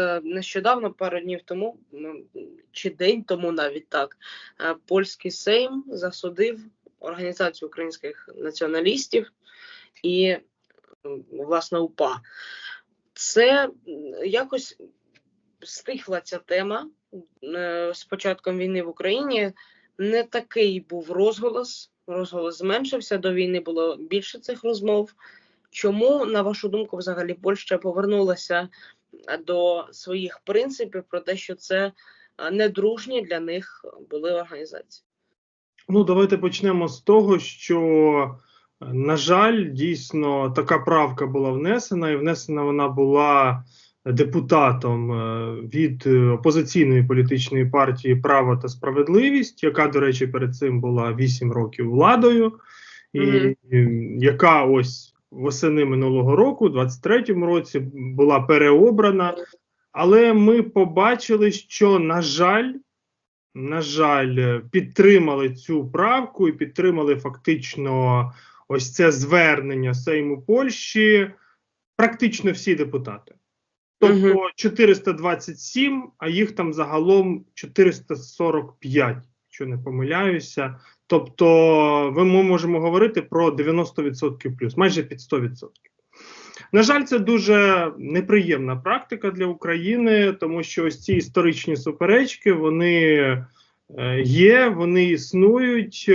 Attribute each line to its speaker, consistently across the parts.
Speaker 1: е, нещодавно, пару днів тому, ну, чи день тому навіть так, е, польський Сейм засудив організацію українських націоналістів і власне УПА. Це якось стихла ця тема Е, з початком війни в Україні. Не такий був розголос. Розголос зменшився. До війни було більше цих розмов. Чому, на вашу думку, взагалі Польща повернулася до своїх принципів про те, що це е, недружні для них були організації?
Speaker 2: Ну, давайте почнемо з того, що, на жаль, дійсно така правка була внесена, і внесена вона була депутатом е, від опозиційної політичної партії Право та справедливість, яка, до речі, перед цим була 8 років владою, і
Speaker 1: Мгм.
Speaker 2: е, яка ось восени минулого року, у 23-му році, була переобрана. Але ми побачили, що, на жаль, на жаль, підтримали цю правку і підтримали фактично ось це звернення Сейму Польщі практично всі депутати. Тобто 427, а їх там загалом 445, якщо не помиляюся. Тобто, ми можемо говорити про 90% плюс, майже під 100%. На жаль, це дуже неприємна практика для України, тому що ось ці історичні суперечки вони е, є, вони існують.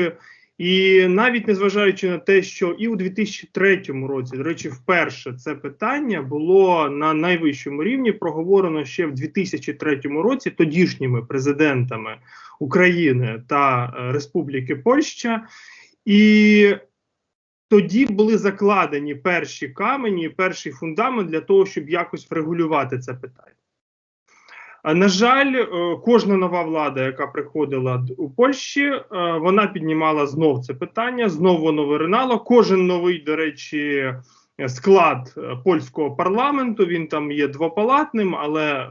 Speaker 2: І навіть незважаючи на те, що і у 2003 році, до речі, вперше це питання було на найвищому рівні проговорено ще в 2003 році тодішніми президентами України та е, Республіки Польща, і тоді були закладені перші камені, перший фундамент для того, щоб якось врегулювати це питання. На жаль, е, кожна нова влада, яка приходила у Польщі, е, вона піднімала знов це питання, знов воно виринало. Кожен новий, до речі, склад е, польського парламенту він там є двопалатним, але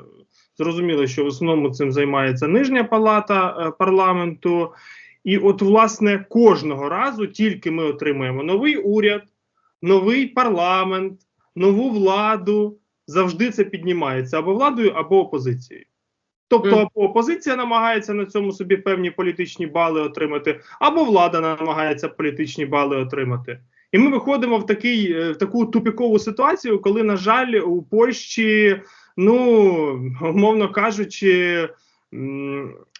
Speaker 2: зрозуміло, що в основному цим займається нижня палата парламенту. І от, власне, кожного разу тільки ми отримуємо новий уряд, новий парламент, нову владу. Завжди це піднімається або владою, або опозицією. Тобто, або опозиція намагається на цьому собі певні політичні бали отримати, або влада намагається політичні бали отримати. І ми виходимо в такий, е, в таку тупікову ситуацію, коли, на жаль, у Польщі, ну умовно кажучи,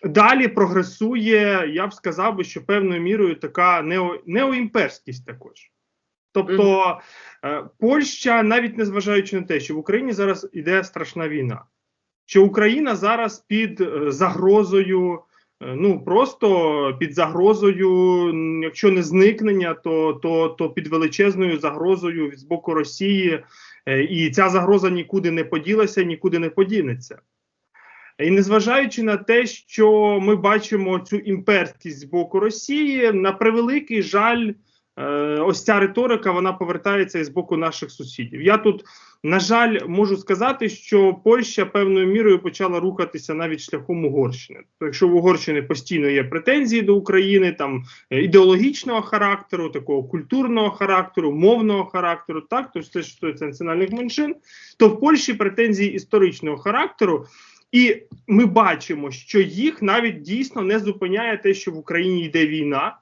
Speaker 2: далі прогресує, я б сказав би, що певною мірою така нео, неоімперськість також. Тобто е, Польща, навіть незважаючи на те, що в Україні зараз іде страшна війна, що Україна зараз під е, загрозою, е, ну просто під загрозою, якщо не зникнення, то, то, то під величезною загрозою з боку Росії, і ця загроза нікуди не поділася, нікуди не подінеться. І незважаючи на те, що ми бачимо цю імперськість з боку Росії, на превеликий жаль, ось ця риторика вона повертається і з боку наших сусідів. Я тут, на жаль, можу сказати, що Польща певною мірою почала рухатися навіть шляхом Угорщини. Тобто, якщо в Угорщини постійно є претензії до України, там е, ідеологічного характеру, такого культурного характеру, мовного характеру, так то все, що стосується національних меншин, то в Польщі претензії історичного характеру. І ми бачимо, що їх навіть дійсно не зупиняє те, що в Україні йде війна,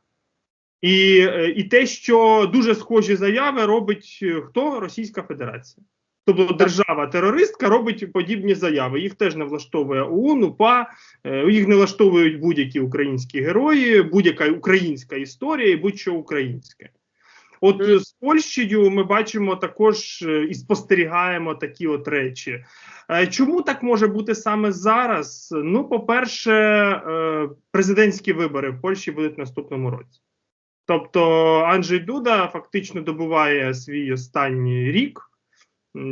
Speaker 2: і, е, і те, що дуже схожі заяви робить е, хто Російська Федерація. Тобто держава-терористка робить подібні заяви. Їх теж не влаштовує ОУН, УПА, е, їх не влаштовують будь-які українські герої, будь-яка українська історія і будь-що українське. От з Польщею ми бачимо також і спостерігаємо такі от речі. Чому так може бути саме зараз? Ну, по-перше, е, президентські вибори в Польщі будуть в наступному році. Тобто Анджей Дуда фактично добуває свій останній рік,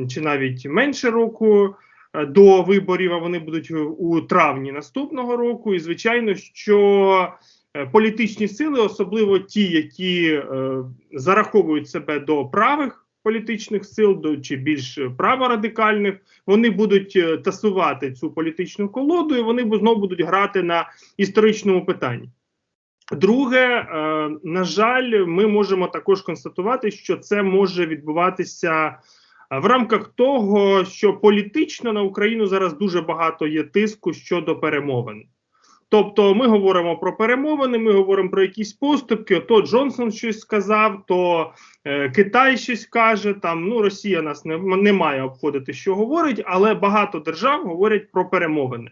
Speaker 2: чи навіть менше року е, до виборів, а вони будуть у- травні наступного року. І звичайно, що е, політичні сили, особливо ті, які е, зараховують себе до правих політичних сил, до чи більш праворадикальних, вони будуть тасувати цю політичну колоду, і вони знову будуть грати на історичному питанні. Друге, е, на жаль, ми можемо також констатувати, що це може відбуватися в рамках того, що політично на Україну зараз дуже багато є тиску щодо перемовин. Тобто ми говоримо про перемовини, ми говоримо про якісь поступки. То Джонсон щось сказав, то е, Китай щось каже. Там ну Росія нас не, не має обходити, що говорить, але багато держав говорять про перемовини,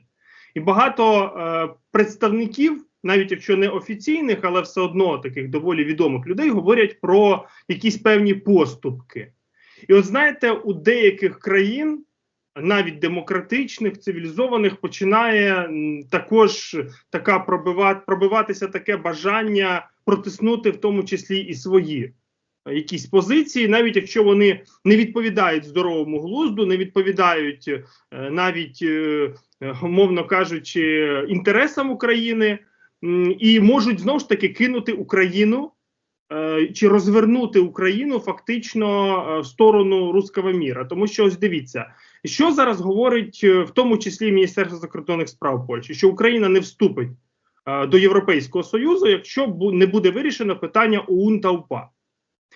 Speaker 2: і багато е, представників, навіть якщо не офіційних, але все одно таких доволі відомих людей, говорять про якісь певні поступки. І от знаєте, у деяких країн навіть демократичних, цивілізованих, починає також така пробивати, пробиватися таке бажання протиснути, в тому числі і свої е, якісь позиції, навіть якщо вони не відповідають здоровому глузду, не відповідають е, навіть, е, умовно кажучи, інтересам України, і можуть знову ж таки кинути Україну. е, Чи розвернути Україну фактично е, в сторону руского міра, тому що ось дивіться, що зараз говорить е, в тому числі Міністерство закордонних справ Польщі, що Україна не вступить до Європейського Союзу, якщо не буде вирішено питання ОУН та УПА.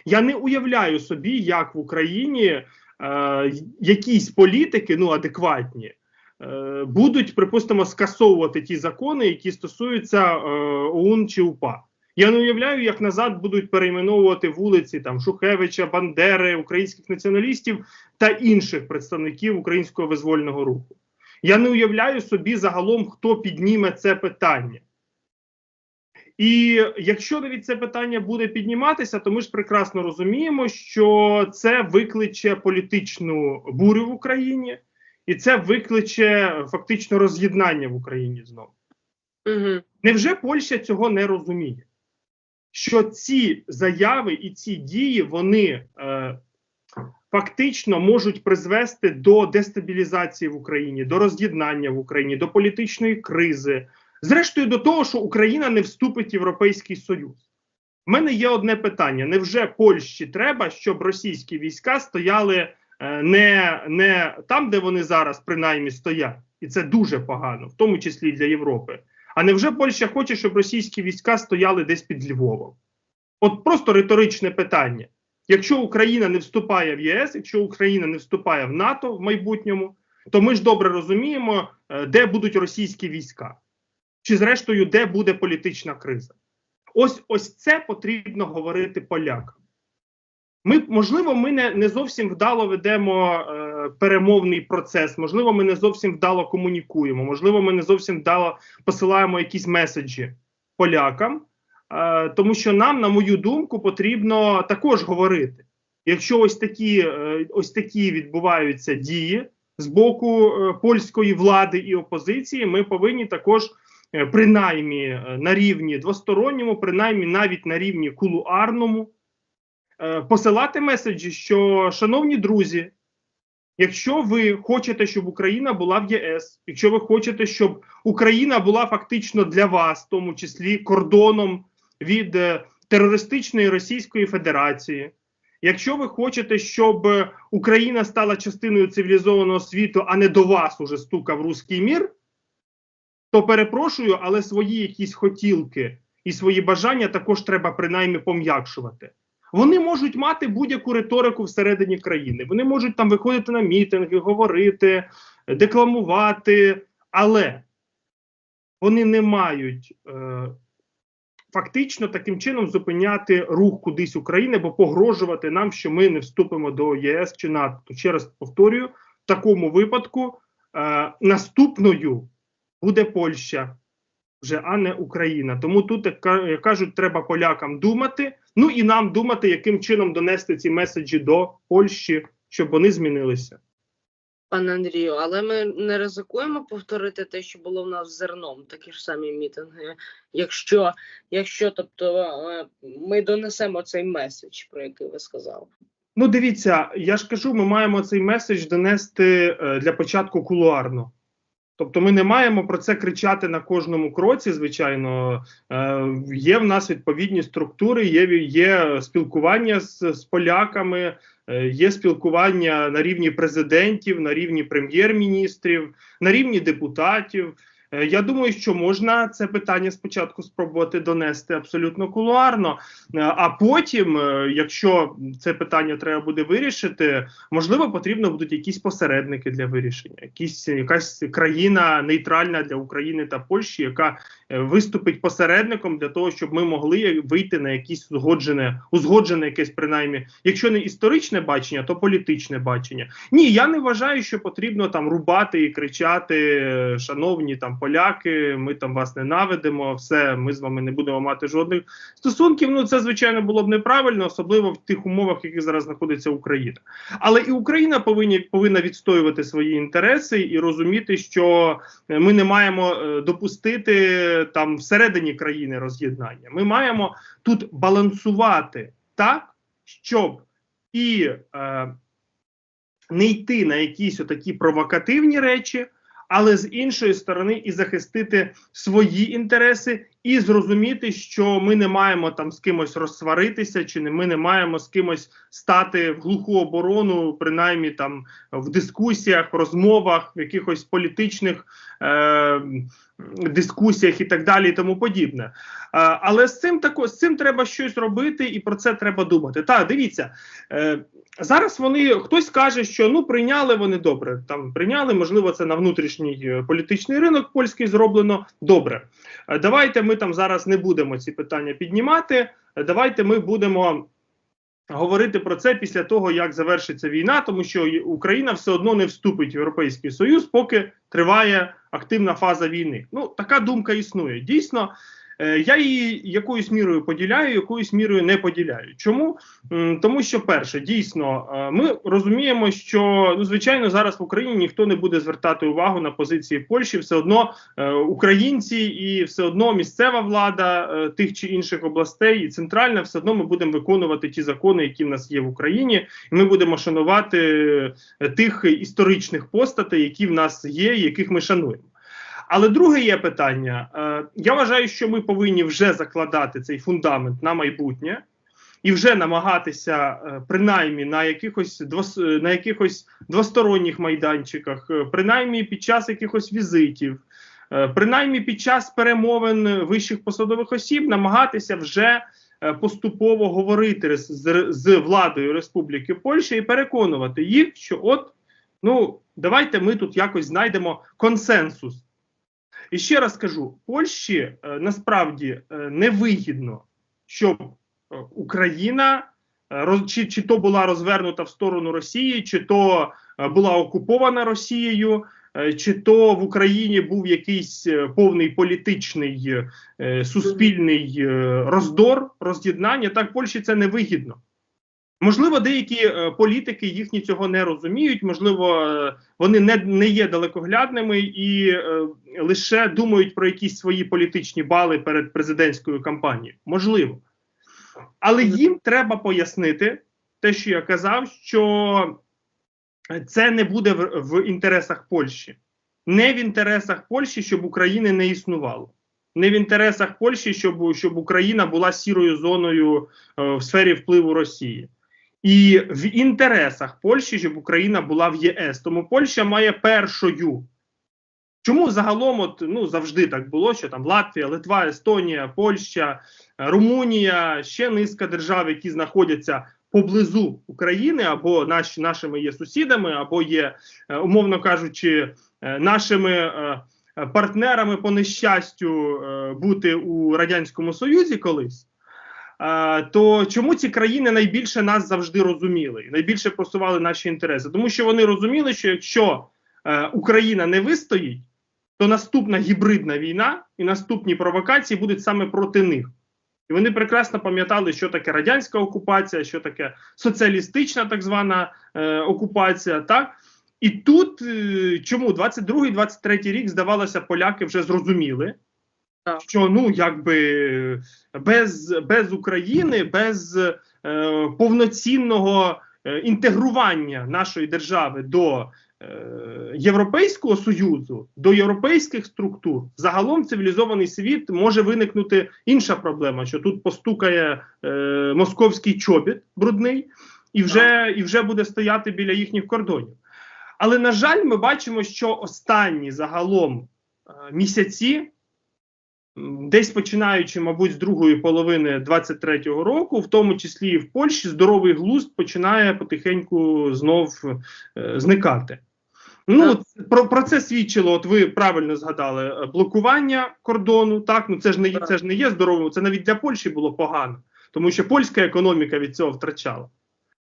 Speaker 2: Я не уявляю собі, як в Україні е, якісь політики, ну адекватні, будуть, припустимо, скасовувати ті закони, які стосуються е, ОУН чи УПА. Я не уявляю, як назад будуть перейменовувати вулиці там Шухевича, Бандери, українських націоналістів та інших представників українського визвольного руху. Я не уявляю собі загалом, хто підніме це питання. І якщо навіть це питання буде підніматися, то ми ж прекрасно розуміємо, що це викличе політичну бурю в Україні, і це викличе фактично роз'єднання в Україні знову.
Speaker 1: Угу.
Speaker 2: Невже Польща цього не розуміє? Що ці заяви і ці дії вони е, фактично можуть призвести до дестабілізації в Україні, до роз'єднання в Україні, до політичної кризи, зрештою до того, що Україна не вступить в Європейський Союз. У мене є одне питання: невже Польщі треба, щоб російські війська стояли е, не, не там, де вони зараз принаймні стоять, і це дуже погано, в тому числі і для Європи. А невже Польща хоче, щоб російські війська стояли десь під Львовом? От просто риторичне питання. Якщо Україна не вступає в ЄС, якщо Україна не вступає в НАТО в майбутньому, то ми ж добре розуміємо, е, де будуть російські війська, чи зрештою де буде політична криза. Ось ось це потрібно говорити полякам. Ми, можливо, ми не, не зовсім вдало ведемо е, перемовний процес, можливо, ми не зовсім вдало комунікуємо, можливо, ми не зовсім вдало посилаємо якісь меседжі полякам, е, тому що нам, на мою думку, потрібно також говорити. Якщо ось такі, е, ось такі відбуваються дії з боку е, польської влади і опозиції, ми повинні також. е, Принаймні е, на рівні двосторонньому, принаймні навіть на рівні кулуарному, посилати меседжі, що, шановні друзі, якщо ви хочете, щоб Україна була в ЄС, якщо ви хочете, щоб Україна була фактично для вас, в тому числі кордоном від е, терористичної Російської Федерації, якщо ви хочете, щоб е, Україна стала частиною цивілізованого світу, а не до вас уже стукав руський мір, то перепрошую, але свої якісь хотілки і свої бажання також треба принаймні пом'якшувати. Вони можуть мати будь-яку риторику всередині країни. Вони можуть там виходити на мітинги, говорити, декламувати, але вони не мають е, фактично таким чином зупиняти рух кудись України, або погрожувати нам, що ми не вступимо до ЄС чи НАТО. Ще раз повторюю, в такому випадку е, наступною буде Польща. Вже а не Україна. Тому тут як кажуть, треба полякам думати. Ну і нам думати, яким чином донести ці меседжі до Польщі, щоб вони змінилися.
Speaker 1: Пане Андрію, але ми не ризикуємо повторити те, що було в нас з зерном, такі ж самі мітинги. Якщо, якщо тобто, е, ми донесемо цей меседж, про який ви сказали.
Speaker 2: Ну, дивіться, я ж кажу, ми маємо цей меседж донести е, для початку кулуарно. Тобто, ми не маємо про це кричати на кожному кроці. Звичайно, е, є в нас відповідні структури, є, є спілкування з, з поляками, е, є спілкування на рівні президентів, на рівні прем'єр-міністрів, на рівні депутатів. Е, Я думаю, що можна це питання спочатку спробувати донести абсолютно кулуарно, е, а потім, е, якщо це питання треба буде вирішити, можливо, потрібно будуть якісь посередники для вирішення, якісь якась країна нейтральна для України та Польщі, яка виступить посередником для того, щоб ми могли вийти на якісь узгоджене, узгоджене якесь принаймні, якщо не історичне бачення, то політичне бачення. Ні, я не вважаю, що потрібно там рубати і кричати, е, шановні там поляки, ми там вас ненавидимо, все, ми з вами не будемо мати жодних стосунків. Ну це звичайно було б неправильно, особливо в тих умовах, в яких зараз знаходиться Україна. Але і Україна повинні повинна відстоювати свої інтереси і розуміти, що е, ми не маємо е, допустити там всередині країни роз'єднання. Ми маємо тут балансувати так, щоб і е, не йти на якісь отакі провокативні речі, але з іншої сторони і захистити свої інтереси, і зрозуміти, що ми не маємо там з кимось розсваритися, чи не ми не маємо з кимось стати в глуху оборону, принаймні там в дискусіях, розмовах, в якихось політичних е, дискусіях і так далі, і тому подібне. Е, але з цим тако, з цим треба щось робити, і про це треба думати. Так, дивіться. Е, Зараз вони хтось каже, що ну прийняли вони добре. Там прийняли, можливо, це на внутрішній е, політичний ринок польський зроблено добре. Е, Давайте ми там зараз не будемо ці питання піднімати. Давайте ми будемо говорити про це після того, як завершиться війна, тому що Україна все одно не вступить в Європейський Союз, поки триває активна фаза війни. Ну така думка існує. Дійсно, я її якоюсь мірою поділяю, якоюсь мірою не поділяю. Чому? Тому що, перше, дійсно, е, ми розуміємо, що ну, звичайно зараз в Україні ніхто не буде звертати увагу на позиції Польщі. Все одно е, українці і все одно місцева влада е, тих чи інших областей, і центральна, все одно ми будемо виконувати ті закони, які в нас є в Україні, і ми будемо шанувати е, тих історичних постатей, які в нас є, яких ми шануємо. Але друге є питання. Е, я вважаю, що ми повинні вже закладати цей фундамент на майбутнє і вже намагатися, е, принаймні на якихось е, на якихось двосторонніх майданчиках, принаймні під час якихось візитів, принаймні під час перемовин вищих посадових осіб, намагатися вже поступово говорити з, з владою Республіки Польща і переконувати їх, що от ну давайте ми тут якось знайдемо консенсус. І ще раз кажу: Польщі е, насправді е, невигідно, щоб е, Україна чи, чи то була розвернута в сторону Росії, чи то була окупована Росією, чи то в Україні був якийсь повний політичний суспільний роздор, роз'єднання. Так Польщі це невигідно. Можливо, деякі е, політики їхні цього не розуміють. Можливо, е, вони не, не є далекоглядними і е, лише думають про якісь свої політичні бали перед президентською кампанією. Можливо, але їм треба пояснити те, що я казав, що це не буде в, в інтересах Польщі, не в інтересах Польщі, щоб України не існувало. Не в інтересах Польщі, щоб, щоб Україна була сірою зоною е, в сфері впливу Росії. І в інтересах Польщі, щоб Україна була в ЄС. Тому Польща має першою. Чому загалом от, ну, завжди так було, що там Латвія, Литва, Естонія, Польща, е, Румунія, ще низка держав, які знаходяться поблизу України, або наші, нашими є сусідами, або є, е, умовно кажучи, е, нашими партнерами по нещастю бути у Радянському Союзі колись. То чому ці країни найбільше нас завжди розуміли, і найбільше просували наші інтереси? Тому що вони розуміли, що якщо е, Україна не вистоїть, то наступна гібридна війна і наступні провокації будуть саме проти них. І вони прекрасно пам'ятали, що таке радянська окупація, що таке соціалістична так звана е, окупація. Так? І тут е, чому 22-23 рік, здавалося, поляки вже зрозуміли. Що ну якби без, без України, без е, повноцінного е, інтегрування нашої держави до е, Європейського союзу, до європейських структур, загалом цивілізований світ може виникнути інша проблема, що тут постукає е, московський чобіт брудний, і вже, і вже буде стояти біля їхніх кордонів. Але на жаль, ми бачимо, що останні загалом місяці, м, десь починаючи, мабуть, з другої половини 23-го року, в тому числі і в Польщі, здоровий глузд починає потихеньку знов е, зникати. Ну,
Speaker 1: Так.
Speaker 2: про, про це свідчило, от ви правильно згадали, е, блокування кордону. Так, ну це ж не
Speaker 1: Так.
Speaker 2: це ж не є здоровим. Це навіть для Польщі було погано, тому що польська економіка від цього втрачала.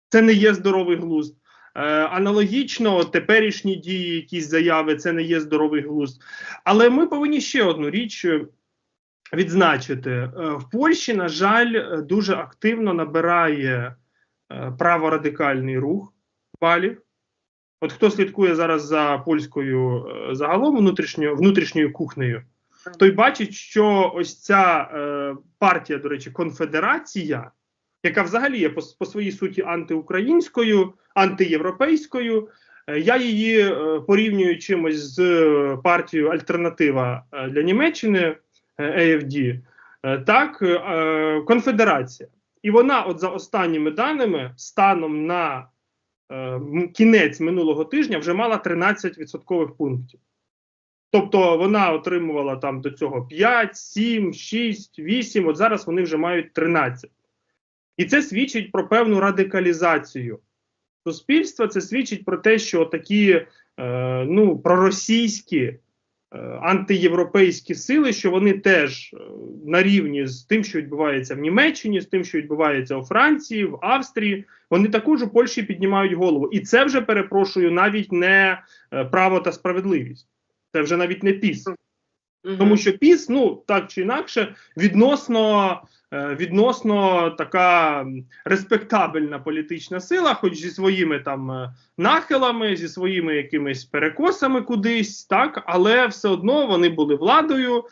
Speaker 2: Це не є здоровий глузд. Е, аналогічно, теперішні дії, якісь заяви, це не є здоровий глузд. Але ми повинні ще одну річ е, відзначити: Е, в Польщі, на жаль, е, дуже активно набирає е, праворадикальний рух балів. От хто слідкує зараз за польською загалом внутрішньою внутрішньою кухнею, той бачить, що ось ця е, партія, до речі, конфедерація, яка взагалі є по, по своїй суті антиукраїнською, антиєвропейською. е, Я її е, порівнюю чимось з партією Альтернатива для Німеччини AFD, е, так, е, конфедерація. І вона, от за останніми даними, станом на е, кінець минулого тижня вже мала 13 відсоткових пунктів. Тобто вона отримувала там до цього 5, 7, 6, 8, от зараз вони вже мають 13. І це свідчить про певну радикалізацію суспільства. Це свідчить про те, що такі е, ну, проросійські, антиєвропейські сили, що вони теж е, на рівні з тим, що відбувається в Німеччині, з тим, що відбувається у Франції, в Австрії, вони також у Польщі піднімають голову. І це вже перепрошую навіть не е, право та справедливість. Це вже навіть не піс. Тому що піс, ну так чи інакше, відносно, е, відносно така респектабельна політична сила, хоч зі своїми там е, нахилами, зі своїми якимись перекосами кудись, так, але все одно вони були владою.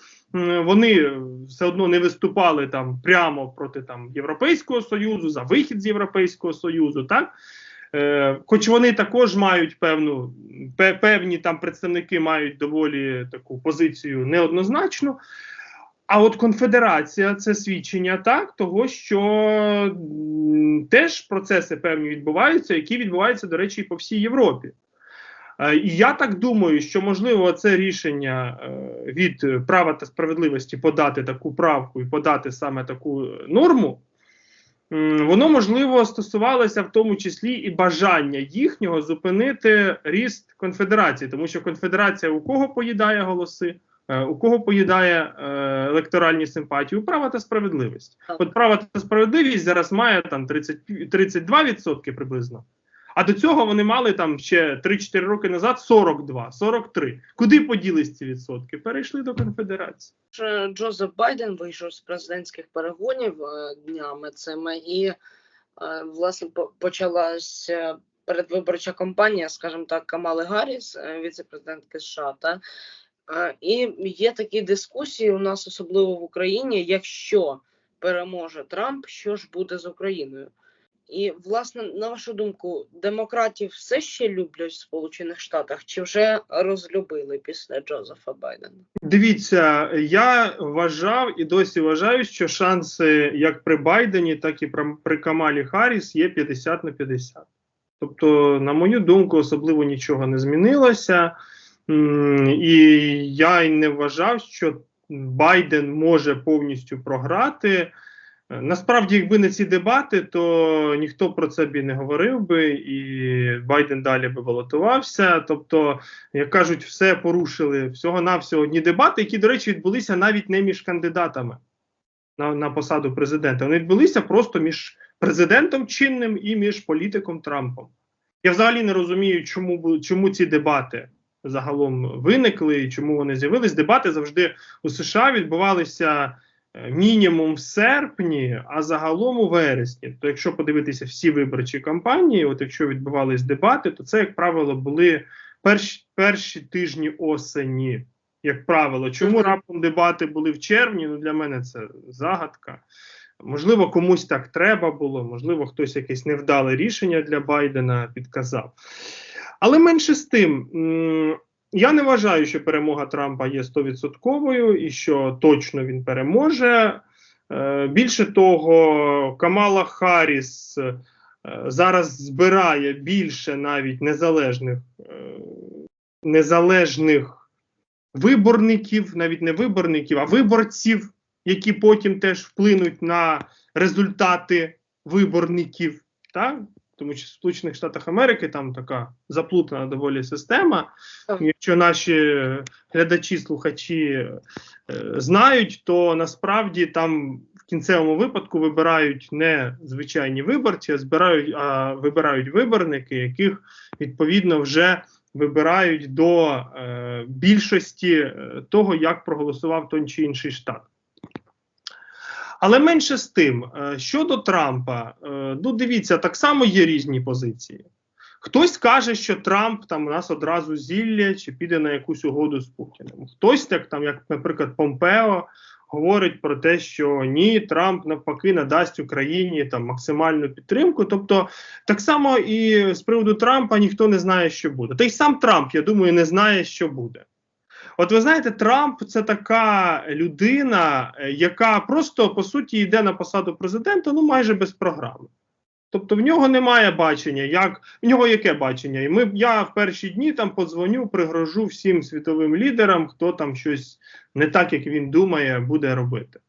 Speaker 2: Вони все одно не виступали там прямо проти там Європейського союзу за вихід з Європейського союзу, так Е, хоч вони також мають певну пе- певні там представники мають доволі таку позицію неоднозначну. А от конфедерація це свідчення так того, що теж процеси певні відбуваються, які відбуваються, до речі, і по всій Європі. Е, І я так думаю, що можливо це рішення е, від права та справедливості подати таку правку і подати саме таку норму. Воно можливо стосувалося в тому числі і бажання їхнього зупинити ріст конфедерації, тому що конфедерація у кого поїдає голоси, Е, у кого поїдає е, електоральні симпатії? У права та справедливість. От право та справедливість зараз має там 30, 32% приблизно. А до цього вони мали там ще 3-4 роки назад 42, 43. Куди поділись ці відсотки? Перейшли до конфедерації.
Speaker 1: Джозеф Байден вийшов з президентських перегонів е, днями цими, і е, власне по- почалася передвиборча кампанія, скажімо так, Камали Гарріс, е, віце-президентки США. Та? І є такі дискусії у нас, особливо в Україні, якщо переможе Трамп, що ж буде з Україною? І, власне, на вашу думку, демократів все ще люблять в Сполучених Штатах, чи вже розлюбили після Джозефа Байдена?
Speaker 2: Дивіться, я вважав і досі вважаю, що шанси як при Байдені, так і при Камалі Харріс є 50 на 50. Тобто, на мою думку, особливо нічого не змінилося. І я й не вважав, що Байден може повністю програти. Е, Насправді, якби не ці дебати, то ніхто про це б і не говорив би, і Байден далі би балотувався. Тобто, як кажуть, все порушили всього-навсього одні дебати, які, до речі, відбулися навіть не між кандидатами на, на посаду президента. Вони відбулися просто між президентом чинним і між політиком Трампом. Я взагалі не розумію, чому, чому ці дебати загалом виникли і чому вони з'явились. Дебати завжди у США відбувалися е, мінімум в серпні, а загалом у вересні. То якщо подивитися всі виборчі кампанії, от якщо відбувались дебати, то це, як правило, були перші, перші тижні осені. Як правило, чому раптом дебати були в червні? Ну для мене це загадка. Можливо, комусь так треба було, можливо, хтось якесь невдале рішення для Байдена підказав. Але менше з тим, я не вважаю, що перемога Трампа є 100% і що точно він переможе. Е, Більше того, Камала Харріс е, зараз збирає більше навіть незалежних, е, незалежних виборників, навіть не виборників, а виборців, які потім теж вплинуть на результати виборників. Так? Тому що в Сполучених Штатах Америки там така заплутана доволі система. Якщо наші глядачі, слухачі е, знають, то насправді там в кінцевому випадку вибирають не звичайні виборці, а збирають, а вибирають виборники, яких відповідно вже вибирають до е, більшості е, того, як проголосував той чи інший штат. Але менше з тим, е, щодо Трампа, е, ну дивіться, так само є різні позиції. Хтось каже, що Трамп там у нас одразу зілля чи піде на якусь угоду з Путіним. Хтось так, там, як, наприклад, Помпео, говорить про те, що ні, Трамп навпаки надасть Україні там максимальну підтримку. Тобто, так само і з приводу Трампа ніхто не знає, що буде. Та й сам Трамп, я думаю, не знає, що буде. От ви знаєте, Трамп це така людина, е, яка просто по суті йде на посаду президента, ну майже без програми. Тобто в нього немає бачення, як в нього яке бачення? І ми я в перші дні там подзвоню, пригрожу всім світовим лідерам, хто там щось не так, як він думає, буде робити.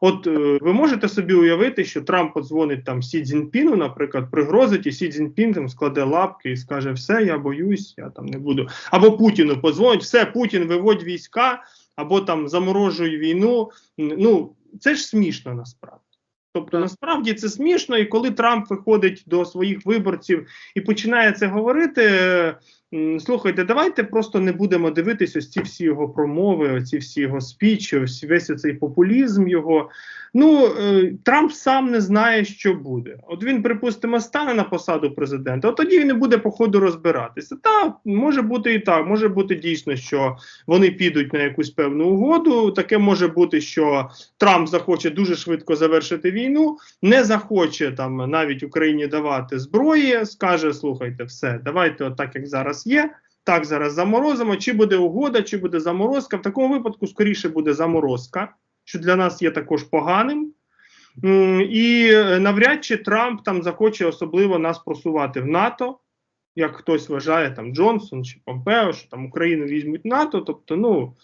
Speaker 2: От е, ви можете собі уявити, що Трамп подзвонить там Сі Цзіньпіну, наприклад, пригрозить, і Сі Цзіньпін там складе лапки і скаже: все, я боюсь, я там не буду. Або Путіну подзвонить, все, Путін виводь війська, або там заморожуй війну. Ну це ж смішно насправді. Тобто насправді це смішно, і коли Трамп виходить до своїх виборців і починає це говорити. Слухайте, давайте просто не будемо дивитися ось ці всі його промови, оці всі його спічі, ось весь цей популізм його. Ну е, Трамп сам не знає, що буде. От він, припустимо, стане на посаду президента, от тоді він не буде по ходу розбиратися. Та може бути і так, може бути дійсно, що вони підуть на якусь певну угоду. Таке може бути, що Трамп захоче дуже швидко завершити війну, не захоче там навіть Україні давати зброї, скаже: слухайте, все, давайте, от так як зараз є. Так, зараз заморозимо. Чи буде угода, чи буде заморозка. В такому випадку скоріше буде заморозка, що для нас є також поганим. І е, навряд чи Трамп там захоче особливо нас просувати в НАТО, як хтось вважає, там Джонсон чи Помпео, що там Україну візьмуть НАТО. Тобто, ну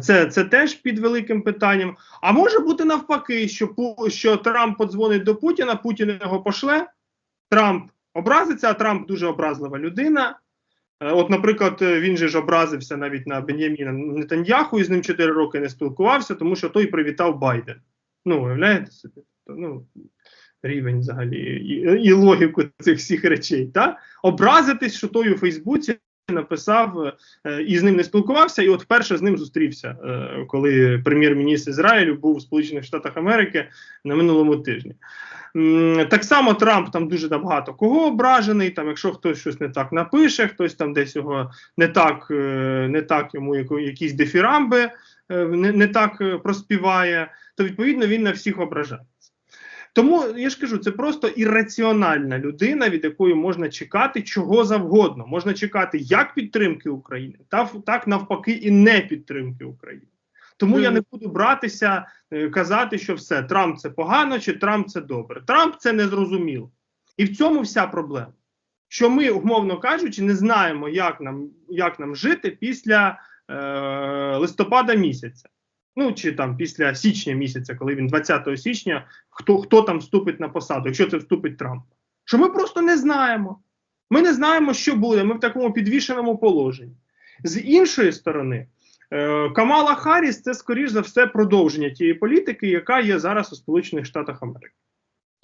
Speaker 2: це, це теж під великим питанням. А може бути навпаки, що, що Трамп подзвонить до Путіна, Путін його пошле, Трамп образиться, а Трамп дуже образлива людина. Е, От, наприклад, е, він же ж образився навіть на Бен'яміна Нетаньяху і з ним 4 роки не спілкувався, тому що той привітав Байден. Ну, уявляєте собі? Ну, рівень взагалі і, і логіку цих всіх речей. Та? Образитись, що той у Фейсбуці написав е, і з ним не спілкувався, і от вперше з ним зустрівся, коли прем'єр-міністр Ізраїлю був у Сполучених Штатах Америки на минулому тижні. Так само Трамп там дуже багато кого ображений. Там, якщо хтось щось не так напише, хтось там десь його не так, е, не так йому якісь дефірамби е, не, не так е, проспіває, то відповідно він на всіх ображається. Тому я ж кажу, це просто ірраціональна людина, від якої можна чекати чого завгодно. Можна чекати як підтримки України, та так навпаки, і не підтримки України. Тому я не буду братися, е, казати, що все, Трамп це погано чи Трамп це добре. Трамп це незрозуміло. І в цьому вся проблема. Що ми, умовно кажучи, не знаємо, як нам, як нам жити після е, листопада місяця. Ну, чи там після січня місяця, коли він 20 січня, хто, хто там вступить на посаду, якщо це вступить Трамп. Що ми просто не знаємо. Ми не знаємо, що буде. Ми в такому підвішеному положенні. З іншої сторони, Камала Харріс це, скоріш за все, продовження тієї політики, яка є зараз у Сполучених Штатах Америки.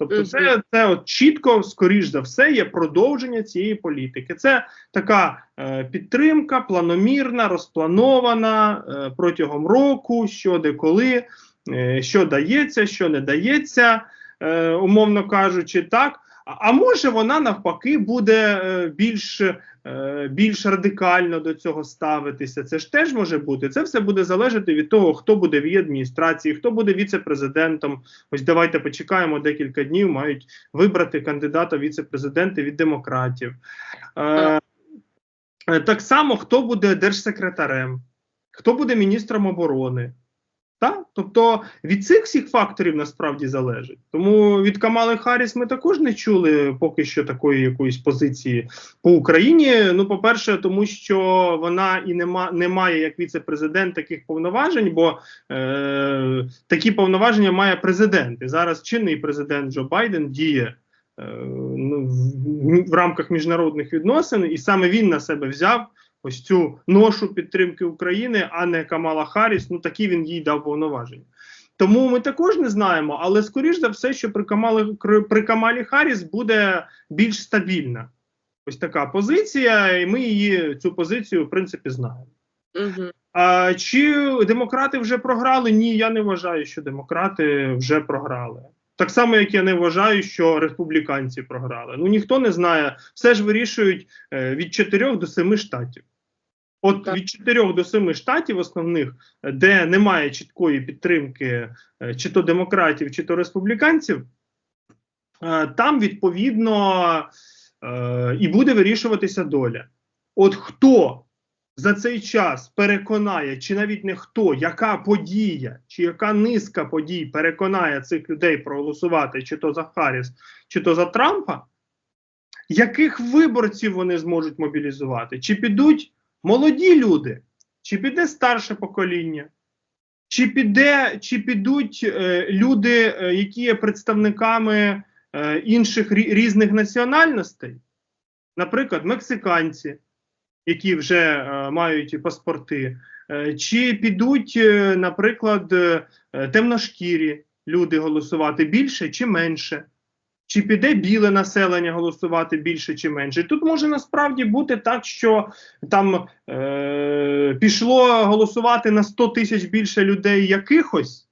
Speaker 2: Тобто, це, це от чітко, скоріш за все, є продовження цієї політики. Це така е, підтримка, планомірна, розпланована е, протягом року, що де коли, е, що дається, що не дається, е, умовно кажучи, так. А, а може вона навпаки буде е, більш, е, більш радикально до цього ставитися. Це ж теж може бути. Це все буде залежати від того, хто буде в її адміністрації, хто буде віце-президентом. Ось давайте почекаємо декілька днів. Мають вибрати кандидата в віце-президенти від демократів. Е, е, так само, хто буде держсекретарем, хто буде міністром оборони. Так? Тобто від цих всіх факторів насправді залежить. Тому від Камали Харріс ми також не чули поки що такої якоїсь позиції по Україні. Ну, по-перше, тому що вона і не, ма, не має як віце-президент таких повноважень, бо е, такі повноваження має президент. І зараз чинний президент Джо Байден діє. Е, ну, в, в рамках міжнародних відносин, і саме він на себе взяв ось цю ношу підтримки України, а не Камала Харріс. Ну такі він їй дав повноваження. Тому ми також не знаємо, але скоріш за все, що при Камалі при Камалі Харріс буде більш стабільна. Ось така позиція, і ми її цю позицію в принципі знаємо.
Speaker 1: Угу.
Speaker 2: А чи демократи вже програли? Ні, я не вважаю, що демократи вже програли. Так само, як я не вважаю, що республіканці програли. Ну ніхто не знає, все ж вирішують е, від 4 до 7 штатів. От
Speaker 1: Так.
Speaker 2: від 4 до 7 штатів основних, де немає чіткої підтримки е, чи то демократів, чи то республіканців, е, там відповідно і буде вирішуватися доля. От хто за цей час переконає, чи навіть не хто, яка подія, чи яка низка подій переконає цих людей проголосувати, чи то за Харріс, чи то за Трампа, яких виборців вони зможуть мобілізувати? Чи підуть молоді люди, чи піде старше покоління? Чи піде, чи підуть е, люди, е, які є представниками е, інших різних національностей, наприклад, мексиканці, які вже е, мають паспорти, е, чи підуть, е, наприклад, темношкірі люди голосувати більше чи менше? Чи піде біле населення голосувати більше чи менше? Тут може насправді бути так, що там е, пішло голосувати на 100 тисяч більше людей якихось,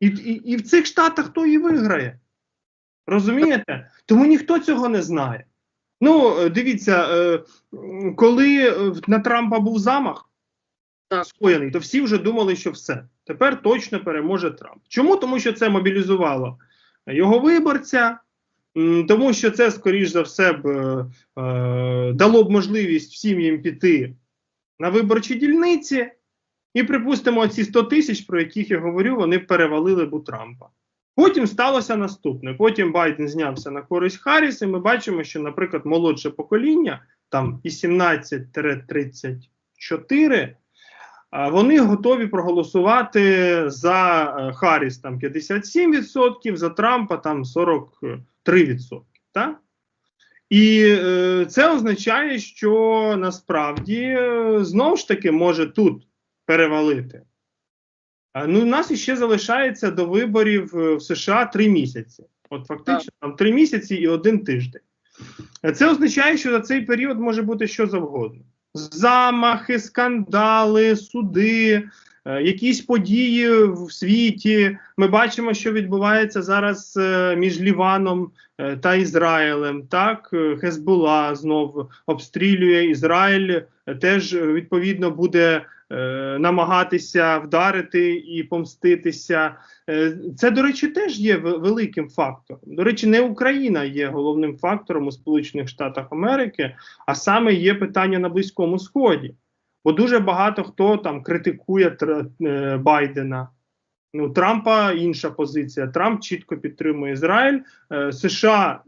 Speaker 2: і, і, і в цих штатах хто і виграє. Розумієте? Тому ніхто цього не знає. Ну, е, дивіться, е, коли е, на Трампа був замах
Speaker 1: Так.
Speaker 2: скоєний, то всі вже думали, що все. Тепер точно переможе Трамп. Чому? Тому що це мобілізувало його виборця, тому що це, скоріш за все, б е, дало б можливість всім їм піти на виборчі дільниці. І припустимо, ці 100 тисяч, про яких я говорю, вони перевалили б у Трампа. Потім сталося наступне. Потім Байден знявся на користь Харріс, і ми бачимо, що, наприклад, молодше покоління, там і 17-34, вони готові проголосувати за е, Харріс там 57%, за Трампа там 43%. Так? І е, це означає, що насправді е, знову ж таки може тут перевалити. Ну, у нас іще залишається до виборів е, в США три місяці. От фактично там три місяці і один тиждень. Е, Це означає, що за цей період може бути що завгодно: замахи, скандали, суди, е, якісь події в світі. Ми бачимо, що відбувається зараз е, між Ліваном е, та Ізраїлем. Так, Хезбула знов обстрілює Ізраїль, е, теж відповідно буде намагатися вдарити і помститися. Е, Це, до речі, теж є великим фактором. До речі, не Україна є головним фактором у Сполучених Штатах Америки, а саме є питання на Близькому Сході. Бо дуже багато хто там критикує е, Байдена. Ну, Трампа інша позиція. Трамп чітко підтримує Ізраїль, е, США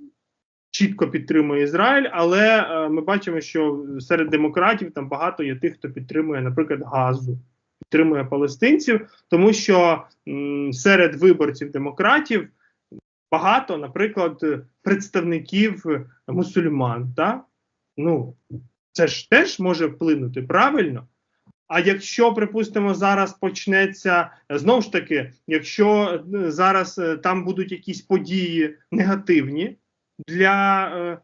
Speaker 2: чітко підтримує Ізраїль, але е, ми бачимо, що серед демократів там багато є тих, хто підтримує, наприклад, газу, підтримує палестинців, тому що серед виборців демократів багато, наприклад, представників мусульман. Так? Ну, це ж теж може вплинути правильно. А якщо, припустимо, зараз почнеться е, знову ж таки, якщо е, зараз там будуть якісь події негативні для е,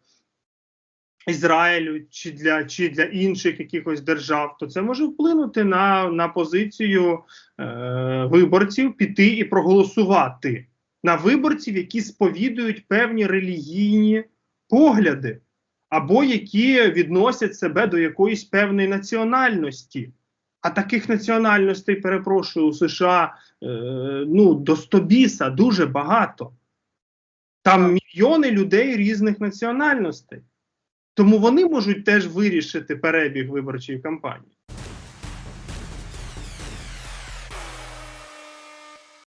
Speaker 2: Ізраїлю чи для, чи для інших якихось держав, то це може вплинути на, на позицію е, виборців піти і проголосувати на виборців, які сповідують певні релігійні погляди, або які відносять себе до якоїсь певної національності. А таких національностей, перепрошую, у США е, ну, до стобіса дуже багато. Там мільйони людей різних національностей. Тому вони можуть теж вирішити перебіг виборчої кампанії.